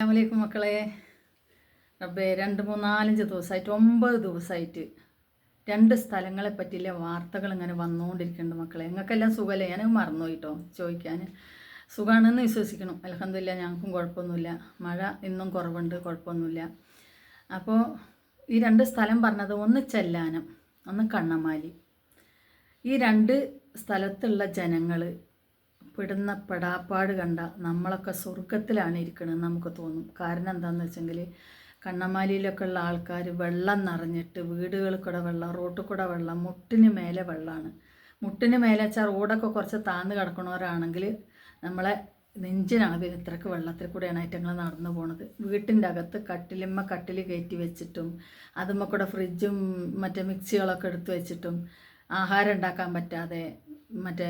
അസ്സാമലൈക്കും മക്കളെ. റബ്ബേ രണ്ട് മൂന്നാലഞ്ച് ദിവസമായിട്ട് ഒമ്പത് ദിവസമായിട്ട് രണ്ട് സ്ഥലങ്ങളെ പറ്റിയുള്ള വാർത്തകൾ ഇങ്ങനെ വന്നുകൊണ്ടിരിക്കുന്നുണ്ട് മക്കളെ. നിങ്ങൾക്കെല്ലാം സുഖമല്ലേ? ഞാൻ മറന്നു കേട്ടോ ചോദിക്കാൻ. സുഖമാണെന്ന് വിശ്വസിക്കണം അലഹമില്ല ഞങ്ങൾക്കും കുഴപ്പമൊന്നുമില്ല. മഴ ഇന്നും കുറവുണ്ട് കുഴപ്പമൊന്നുമില്ല. അപ്പോൾ ഈ രണ്ട് സ്ഥലം പറഞ്ഞത് ഒന്ന് ചെല്ലാനം ഒന്ന് കണ്ണമാലി. ഈ രണ്ട് സ്ഥലത്തുള്ള ജനങ്ങൾ പെടുന്ന പെടാപ്പാട് കണ്ട നമ്മളൊക്കെ സ്വർഗത്തിലാണ് ഇരിക്കണമെന്ന് നമുക്ക് തോന്നും. കാരണം എന്താണെന്ന് വെച്ചെങ്കിൽ കണ്ണമാലിയിലൊക്കെ ഉള്ള ആൾക്കാർ വെള്ളം നിറഞ്ഞിട്ട് വീടുകളിൽ കൂടെ വെള്ളം റോട്ടിൽ കൂടെ വെള്ളം മുട്ടിന് മേലെ വെള്ളമാണ് മുട്ടിന് മേലെ വെച്ചാൽ റോഡൊക്കെ കുറച്ച് താന്ന് കിടക്കണവരാണെങ്കിൽ നമ്മളെ നെഞ്ചിനാണ് ഇത്രക്ക് വെള്ളത്തിൽ കൂടെയാണ് ഐറ്റങ്ങൾ നടന്നു പോണത്. വീട്ടിന്റെ അകത്ത് കട്ടിലിമ്മ കട്ടിൽ കയറ്റി വെച്ചിട്ടും അതുമ്മ കൂടെ ഫ്രിഡ്ജും മറ്റേ മിക്സികളൊക്കെ എടുത്തു വെച്ചിട്ടും ആഹാരം ഉണ്ടാക്കാൻ പറ്റാതെ മറ്റേ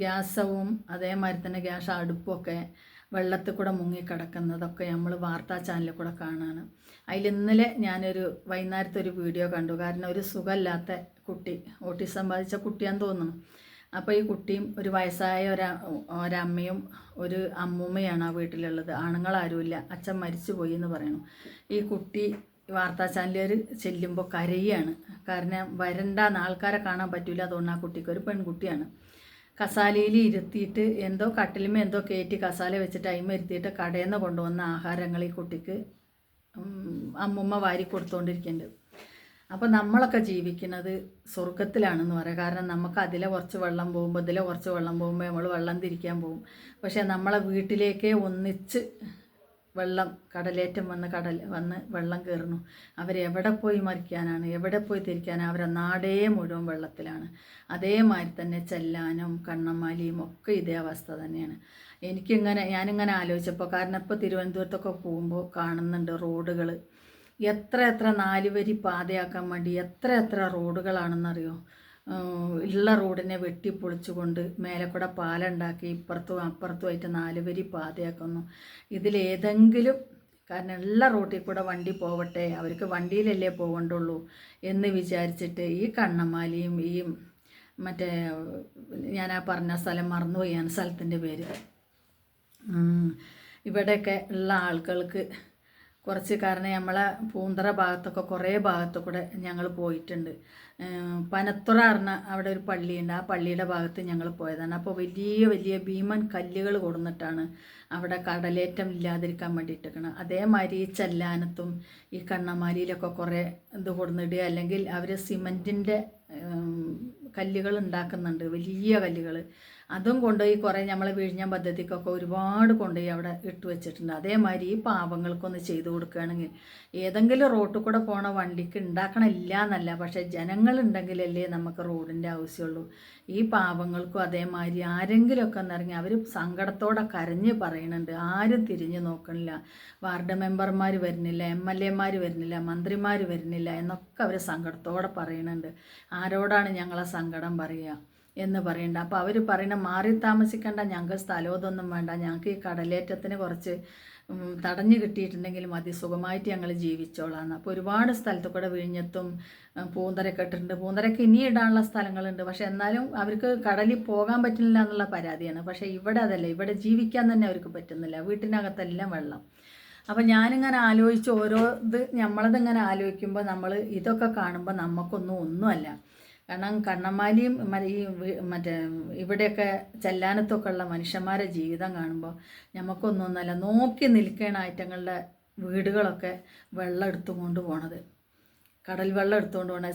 ഗ്യാസവും അതേമാതിരി തന്നെ ഗ്യാസ് അടുപ്പൊക്കെ വെള്ളത്തിൽ കൂടെ മുങ്ങിക്കിടക്കുന്നതൊക്കെ നമ്മൾ വാർത്താ ചാനലിൽ കൂടെ കാണാണ്. അതിൽ ഇന്നലെ ഞാനൊരു വൈകുന്നേരത്തെ ഒരു വീഡിയോ കണ്ടു. കാരണം ഒരു സുഖമില്ലാത്ത കുട്ടി ഓട്ടിസം ബാധിച്ച കുട്ടിയാന്ന് തോന്നുന്നു. അപ്പോൾ ഈ കുട്ടിയും ഒരു വയസ്സായ ഒരാ ഒരമ്മയും ഒരു അമ്മൂമ്മയാണ് ആ വീട്ടിലുള്ളത്. ആണുങ്ങളാരുമില്ല. അച്ഛൻ മരിച്ചു പോയി എന്ന് പറയുന്നു. ഈ കുട്ടി വാർത്താ ചാനലുകാർ ചെല്ലുമ്പോൾ കരയാണ്. കാരണം വരണ്ടാന്ന് ആൾക്കാരെ കാണാൻ പറ്റില്ല അതുകൊണ്ട് ആ കുട്ടിക്ക് ഒരു പെൺകുട്ടിയാണ്. കസാലയിൽ ഇരുത്തിയിട്ട് എന്തോ കട്ടിലുമേ എന്തോ കയറ്റി കസാല വെച്ചിട്ട് അയിമ ഇരുത്തിയിട്ട് കടയിൽ നിന്ന് കൊണ്ടുവന്ന ആഹാരങ്ങൾ ഈ കുട്ടിക്ക് അമ്മുമ്മ വാരി കൊടുത്തുകൊണ്ടിരിക്കുന്നുണ്ട് അപ്പോൾ നമ്മളൊക്കെ ജീവിക്കുന്നത് സ്വർഗത്തിലാണെന്ന് പറയാം. കാരണം നമുക്ക് അതിലെ കുറച്ച് വെള്ളം പോകുമ്പോൾ ഇതിലെ കുറച്ച് വെള്ളം പോകുമ്പോൾ നമ്മൾ വെള്ളം തിരിക്കാൻ പോകും. പക്ഷേ നമ്മളെ വീട്ടിലേക്കേ ഒന്നിച്ച് വെള്ളം കടലേറ്റം വന്ന് കടൽ വന്ന് വെള്ളം കയറുന്നു. അവരെവിടെ പോയി മറിക്കാനാണ് എവിടെ പോയി തിരിക്കാനാണ്? അവരെ നാടേ മുഴുവൻ വെള്ളത്തിലാണ്. അതേമാതിരി തന്നെ ചെല്ലാനും കണ്ണമ്മാലിയും ഒക്കെ ഇതേ അവസ്ഥ തന്നെയാണ്. എനിക്കിങ്ങനെ ഞാനിങ്ങനെ ആലോചിച്ചപ്പോൾ കാരണം ഇപ്പോൾ തിരുവനന്തപുരത്തൊക്കെ പോകുമ്പോൾ കാണുന്നുണ്ട് റോഡുകൾ എത്ര എത്ര നാലുവരി പാതയാക്കാൻ വേണ്ടി എത്ര എത്ര റോഡുകളാണെന്നറിയോ? ഉള്ള റോഡിനെ വെട്ടിപ്പൊളിച്ചുകൊണ്ട് മേലെ കൂടെ പാലുണ്ടാക്കി ഇപ്പുറത്തും അപ്പുറത്തുമായിട്ട് നാലുവരി പാതയാക്കുന്നു. ഇതിലേതെങ്കിലും കാരണം ഉള്ള റോട്ടിൽ കൂടെ വണ്ടി പോവട്ടെ അവർക്ക് വണ്ടിയിലല്ലേ പോകണ്ടുള്ളൂ എന്ന് വിചാരിച്ചിട്ട് ഈ കണ്ണമാലിയും ഈ മറ്റേ ഞാൻ ആ പറഞ്ഞ സ്ഥലം മറന്നുപോയാണ് സ്ഥലത്തിന്റെ പേര്. ഇവിടെയൊക്കെ ഉള്ള ആളുകൾക്ക് കുറച്ച് കാരണം നമ്മളെ പൂന്തറ ഭാഗത്തൊക്കെ കുറേ ഭാഗത്തു കൂടെ ഞങ്ങൾ പോയിട്ടുണ്ട് പനത്തുറ പറഞ്ഞ അവിടെ ഒരു പള്ളിയുണ്ട്. ആ പള്ളിയുടെ ഭാഗത്ത് ഞങ്ങൾ പോയതാണ്. അപ്പോൾ വലിയ വലിയ ഭീമൻ കല്ലുകൾ കൊടുന്നിട്ടാണ് അവിടെ കടലേറ്റം ഇല്ലാതിരിക്കാൻ വേണ്ടിയിട്ടിരിക്കണം അതേമാതിരി ഈ ചെല്ലാനത്തും ഈ കണ്ണമാലിയിലൊക്കെ കുറേ ഇത് കൊടുന്നിടുക. അല്ലെങ്കിൽ അവർ സിമന്റിന്റെ കല്ലുകൾ ഉണ്ടാക്കുന്നുണ്ട്. വലിയ കല്ലുകൾ അതും കൊണ്ടുപോയി കുറേ നമ്മളെ വിഴിഞ്ഞ പദ്ധതിക്കൊക്കെ ഒരുപാട് കൊണ്ടുപോയി അവിടെ ഇട്ട് വെച്ചിട്ടുണ്ട്. അതേമാതിരി ഈ പാവങ്ങൾക്കൊന്ന് ചെയ്തു കൊടുക്കുകയാണെങ്കിൽ ഏതെങ്കിലും റോട്ടിൽ കൂടെ പോണ വണ്ടിക്ക് ഉണ്ടാക്കണമില്ല എന്നല്ല പക്ഷേ ജനങ്ങളുണ്ടെങ്കിലല്ലേ നമുക്ക് റോഡിന്റെ ആവശ്യമുള്ളൂ. ഈ പാവങ്ങൾക്കും അതേമാതിരി ആരെങ്കിലുമൊക്കെ എന്നിറങ്ങി അവർ സങ്കടത്തോടെ കരഞ്ഞ് പറയുന്നുണ്ട് ആരും തിരിഞ്ഞു നോക്കണില്ല. വാർഡ് മെമ്പർമാർ വരുന്നില്ല എം എൽ എമാർ വരുന്നില്ല മന്ത്രിമാർ വരുന്നില്ല എന്നൊക്കെ അവർ സങ്കടത്തോടെ പറയുന്നുണ്ട് ആരോടാണ് ഞങ്ങളെ സങ്കടം പറയുക? എന്ന് പറയണ്ട. അപ്പോൾ അവർ പറയണ മാറി താമസിക്കേണ്ട ഞങ്ങൾക്ക് സ്ഥലമൊന്നും വേണ്ട ഞങ്ങൾക്ക് ഈ കടലേറ്റത്തിന് കുറച്ച് തടഞ്ഞു കിട്ടിയിട്ടുണ്ടെങ്കിൽ മതി സുഖമായിട്ട് ഞങ്ങൾ ജീവിച്ചോളാണ് അപ്പോൾ ഒരുപാട് സ്ഥലത്ത് കൂടെ വിഴിഞ്ഞത്തും പൂന്തരൊക്കെ ഇട്ടിട്ടുണ്ട്. പൂന്തരക്ക് ഇനി ഇടാനുള്ള സ്ഥലങ്ങളുണ്ട്. പക്ഷേ എന്നാലും അവർക്ക് കടലിൽ പോകാൻ പറ്റുന്നില്ല എന്നുള്ള പരാതിയാണ്. പക്ഷേ ഇവിടെ അതല്ല ഇവിടെ ജീവിക്കാൻ തന്നെ അവർക്ക് പറ്റുന്നില്ല. വീട്ടിനകത്തെല്ലാം വെള്ളം. അപ്പം ഞാനിങ്ങനെ ആലോചിച്ച് ഓരോ ഇത് നമ്മളതിങ്ങനെ ആലോചിക്കുമ്പോൾ നമ്മൾ ഇതൊക്കെ കാണുമ്പോൾ നമുക്കൊന്നും ഒന്നുമല്ല. കാരണം കണ്ണമാലിയും ഈ മറ്റേ ഇവിടെയൊക്കെ ചെല്ലാനത്തൊക്കെ ഉള്ള മനുഷ്യന്മാരെ ജീവിതം കാണുമ്പോൾ നമുക്കൊന്നൊന്നല്ല നോക്കി നിൽക്കണ ഐറ്റങ്ങളുടെ വീടുകളൊക്കെ വെള്ളം എടുത്തുകൊണ്ട് പോണത്. കടൽ വെള്ളം എടുത്തുകൊണ്ട് പോകണം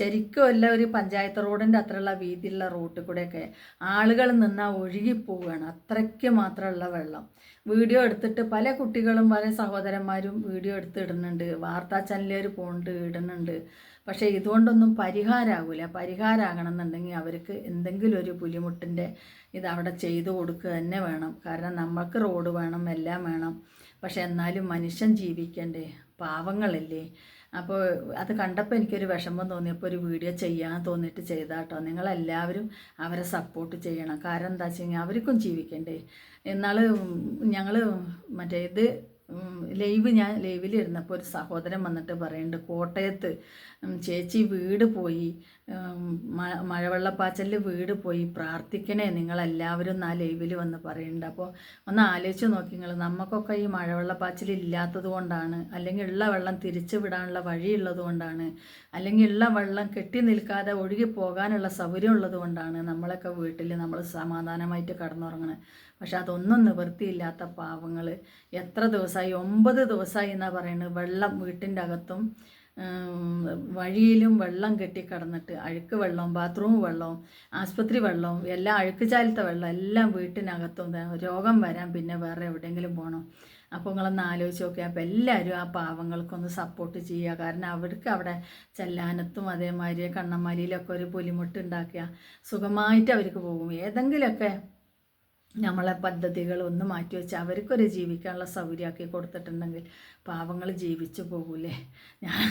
ശരിക്കും അല്ല ഒരു പഞ്ചായത്ത് റോഡിന്റെ അത്രയുള്ള വീതിയുള്ള റോട്ടിൽ കൂടെയൊക്കെ ആളുകൾ നിന്നാൽ ഒഴുകിപ്പോവുകയാണ് അത്രയ്ക്ക് മാത്രമുള്ള വെള്ളം. വീഡിയോ എടുത്തിട്ട് പല കുട്ടികളും പല സഹോദരന്മാരും വീഡിയോ എടുത്ത് ഇടുന്നുണ്ട്. വാർത്താ ചാനലുകാർ പോകുന്നുണ്ട് ഇടുന്നുണ്ട്. പക്ഷേ ഇതുകൊണ്ടൊന്നും പരിഹാരമാകില്ല പരിഹാരമാകണം എന്നുണ്ടെങ്കിൽ അവർക്ക് എന്തെങ്കിലും ഒരു പുലിമുട്ടിന്റെ ഇത് അവിടെ ചെയ്തു കൊടുക്കുക തന്നെ വേണം. കാരണം നമുക്ക് റോഡ് വേണം എല്ലാം വേണം. പക്ഷേ എന്നാലും മനുഷ്യൻ ജീവിക്കണ്ടേ? പാവങ്ങളല്ലേ? അപ്പോൾ അത് കണ്ടപ്പോൾ എനിക്കൊരു വിഷമം തോന്നിയപ്പോൾ ഒരു വീഡിയോ ചെയ്യാൻ തോന്നിയിട്ട് ചെയ്താട്ടോ. നിങ്ങളെല്ലാവരും അവരെ സപ്പോർട്ട് ചെയ്യണം. കാരണം എന്താ വെച്ച് കഴിഞ്ഞാൽ അവർക്കും ജീവിക്കണ്ടേ. എന്നാൽ ഞങ്ങൾ മറ്റേ ഇത് ലൈവ് ഞാൻ ലൈവിലിരുന്നപ്പോൾ ഒരു സഹോദരൻ വന്നിട്ട് പറയുന്നുണ്ട് കോട്ടയത്ത് ചേച്ചി വീട് പോയി മഴവെള്ളപ്പാച്ചലിൽ വീട് പോയി പ്രാർത്ഥിക്കണേ നിങ്ങളെല്ലാവരും ആ ലൈവിൽ വന്ന് പറയുന്നുണ്ട് അപ്പോൾ ഒന്ന് ആലോചിച്ച് നോക്കി നിങ്ങൾ നമുക്കൊക്കെ ഈ മഴവെള്ളപ്പാച്ചൽ ഇല്ലാത്തത് കൊണ്ടാണ് അല്ലെങ്കിൽ ഉള്ള വെള്ളം തിരിച്ചു വിടാനുള്ള വഴിയുള്ളത് കൊണ്ടാണ് അല്ലെങ്കിൽ ഉള്ള വെള്ളം കെട്ടി നിൽക്കാതെ ഒഴുകി പോകാനുള്ള സൗകര്യം ഉള്ളത് കൊണ്ടാണ് നമ്മളൊക്കെ വീട്ടിൽ നമ്മൾ സമാധാനമായിട്ട് കടന്നുറങ്ങണത് പക്ഷെ അതൊന്നും നിവൃത്തിയില്ലാത്ത പാവങ്ങൾ. എത്ര ദിവസമായി? ഒമ്പത് ദിവസമായി എന്നാണ് പറയുന്നത് വെള്ളം വീട്ടിന്റെ അകത്തും വഴിയിലും വെള്ളം കെട്ടി കിടന്നിട്ട് അഴുക്ക് വെള്ളവും ബാത്റൂം വെള്ളവും ആസ്പത്രി വെള്ളവും എല്ലാം അഴുക്ക് ചാലത്തെ വെള്ളം എല്ലാം വീട്ടിനകത്തും രോഗം വരാൻ പിന്നെ വേറെ എവിടെയെങ്കിലും പോകണം? അപ്പോൾ നിങ്ങളൊന്ന് ആലോചിച്ച് നോക്കുക അപ്പോൾ എല്ലാവരും ആ പാവങ്ങൾക്കൊന്ന് സപ്പോർട്ട് ചെയ്യുക. കാരണം അവർക്ക് അവിടെ ചെല്ലാനത്തും അതേമാതിരി കണ്ണമാലിയിലൊക്കെ ഒരു പുലിമുട്ട് ഉണ്ടാക്കുക സുഖമായിട്ട് അവർക്ക് പോകും. ഏതെങ്കിലുമൊക്കെ നമ്മളെ പദ്ധതികളൊന്ന് മാറ്റി വെച്ച് അവർക്കൊരു ജീവിക്കാനുള്ള സൗകര്യമാക്കി കൊടുത്തിട്ടുണ്ടെങ്കിൽ പാവങ്ങൾ ജീവിച്ചു പോകൂലേ. ഞാൻ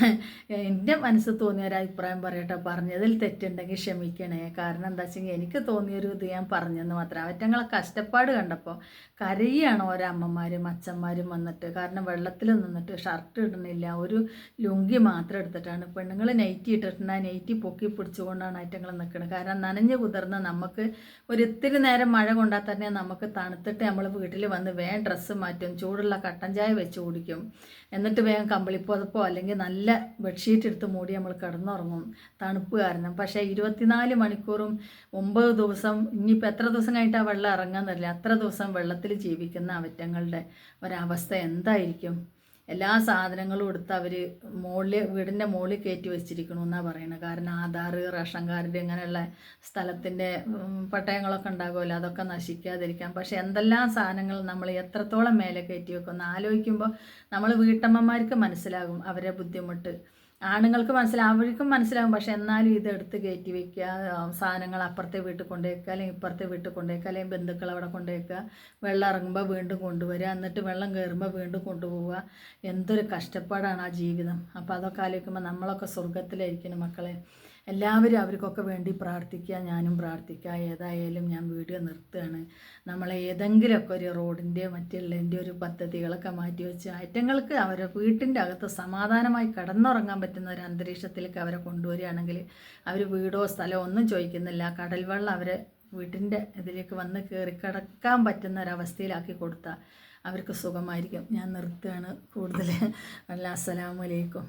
എന്റെ മനസ്സ് തോന്നിയ ഒരു അഭിപ്രായം പറയട്ടെ. പറഞ്ഞതിൽ തെറ്റുണ്ടെങ്കിൽ ക്ഷമിക്കണേ. കാരണം എന്താ വെച്ചെങ്കിൽ എനിക്ക് തോന്നിയൊരു ഇത് ഞാൻ പറഞ്ഞെന്ന് മാത്രം. അവറ്റങ്ങളെ കഷ്ടപ്പാട് കണ്ടപ്പോൾ കരയാണ് ഓരോ അമ്മമാരും അച്ഛന്മാരും വന്നിട്ട്. കാരണം വെള്ളത്തിൽ നിന്നിട്ട് ഷർട്ട് ഇടുന്നില്ല. ഒരു ലുങ്കി മാത്രം എടുത്തിട്ടാണ്. പെണ്ണുങ്ങൾ നൈറ്റി ഇട്ടിട്ടുണ്ട്. ആ നൈറ്റി പൊക്കി പിടിച്ചുകൊണ്ടാണ് ഐറ്റങ്ങൾ നിൽക്കുന്നത് കാരണം നനഞ്ഞ് കുതിർന്ന് നമുക്ക് ഒരു ഇത്തിരി നേരം മഴ കൊണ്ടാൽ തന്നെ നമുക്ക് തണുത്തിട്ട് നമ്മൾ വീട്ടിൽ വന്ന് വേഗം ഡ്രസ്സ് മാറ്റും. ചൂടുള്ള കട്ടൻ ചായ വെച്ച് കുടിക്കും. എന്നിട്ട് വേഗം കമ്പിളിപ്പുതപ്പോ അല്ലെങ്കിൽ നല്ല ബെഡ്ഷീറ്റ് എടുത്ത് മൂടി നമ്മൾ കിടന്നുറങ്ങും. തണുപ്പ് കാരണം. പക്ഷേ ഇരുപത്തിനാല് മണിക്കൂറും ഒമ്പത് ദിവസം ഇനിയിപ്പോൾ എത്ര ദിവസം കഴിഞ്ഞിട്ട് ആ വെള്ളം തരില്ല അത്ര ദിവസം വെള്ളത്തിൽ ജീവിക്കുന്ന അവറ്റങ്ങളുടെ ഒരവസ്ഥ എന്തായിരിക്കും? എല്ലാ സാധനങ്ങളും എടുത്ത് അവർ മുകളിൽ വീടിന്റെ മുകളിൽ കയറ്റി വെച്ചിരിക്കണു എന്നാണ് പറയുന്നത് കാരണം ആധാർ റേഷൻ കാർഡ് ഇങ്ങനെയുള്ള സ്ഥലത്തിന്റെ പട്ടയങ്ങളൊക്കെ ഉണ്ടാകുമല്ലോ. അതൊക്കെ നശിക്കാതിരിക്കാം പക്ഷെ എന്തെല്ലാം സാധനങ്ങൾ നമ്മൾ എത്രത്തോളം മേലെ കയറ്റി വെക്കുന്നു ആലോചിക്കുമ്പോൾ നമ്മൾ വീട്ടമ്മമാർക്ക് മനസ്സിലാകും അവരെ ബുദ്ധിമുട്ട്. ആണുങ്ങൾക്ക് മനസ്സിലാവും അവർക്കും മനസ്സിലാവും. പക്ഷെ എന്നാലും ഇത് എടുത്ത് കയറ്റി വെക്കുക സാധനങ്ങൾ അപ്പുറത്തെ വീട്ടിൽ കൊണ്ടുവയ്ക്കുക അല്ലെങ്കിൽ ഇപ്പുറത്തെ വീട്ടിൽ കൊണ്ടുവയ്ക്കുക അല്ലെങ്കിൽ ബന്ധുക്കൾ അവിടെ കൊണ്ടുവയ്ക്കുക. വെള്ളം ഇറങ്ങുമ്പോൾ വീണ്ടും കൊണ്ടുവരിക. എന്നിട്ട് വെള്ളം കയറുമ്പോൾ വീണ്ടും കൊണ്ടുപോവുക. എന്തൊരു കഷ്ടപ്പാടാണ് ആ ജീവിതം. അപ്പോൾ അതൊക്കെ ആലോചിക്കുമ്പോൾ നമ്മളൊക്കെ സ്വർഗത്തിലായിരിക്കണം മക്കളെ. എല്ലാവരും അവർക്കൊക്കെ വേണ്ടി പ്രാർത്ഥിക്കുക ഞാനും പ്രാർത്ഥിക്കുക ഏതായാലും ഞാൻ വീഡിയോ നിർത്തുകയാണ്. നമ്മളെ ഏതെങ്കിലുമൊക്കെ ഒരു റോഡിന്റെ മറ്റുള്ളതിന്റെ ഒരു പദ്ധതികളൊക്കെ മാറ്റി വെച്ച് ഐറ്റങ്ങൾക്ക് അവരെ വീട്ടിന്റെ അകത്ത് സമാധാനമായി കടന്നുറങ്ങാൻ പറ്റുന്ന ഒരു അന്തരീക്ഷത്തിലേക്ക് അവരെ കൊണ്ടുവരികയാണെങ്കിൽ അവർ വീടോ സ്ഥലമോ ഒന്നും ചോദിക്കുന്നില്ല. കടൽ വെള്ളം അവരെ വീട്ടിന്റെ ഇതിലേക്ക് വന്ന് കയറി കിടക്കാൻ പറ്റുന്ന ഒരവസ്ഥയിലാക്കി കൊടുത്താൽ അവർക്ക് സുഖമായിരിക്കും. ഞാൻ നിർത്തുകയാണ് കൂടുതൽ. അല്ല അസ്സലാമലൈക്കും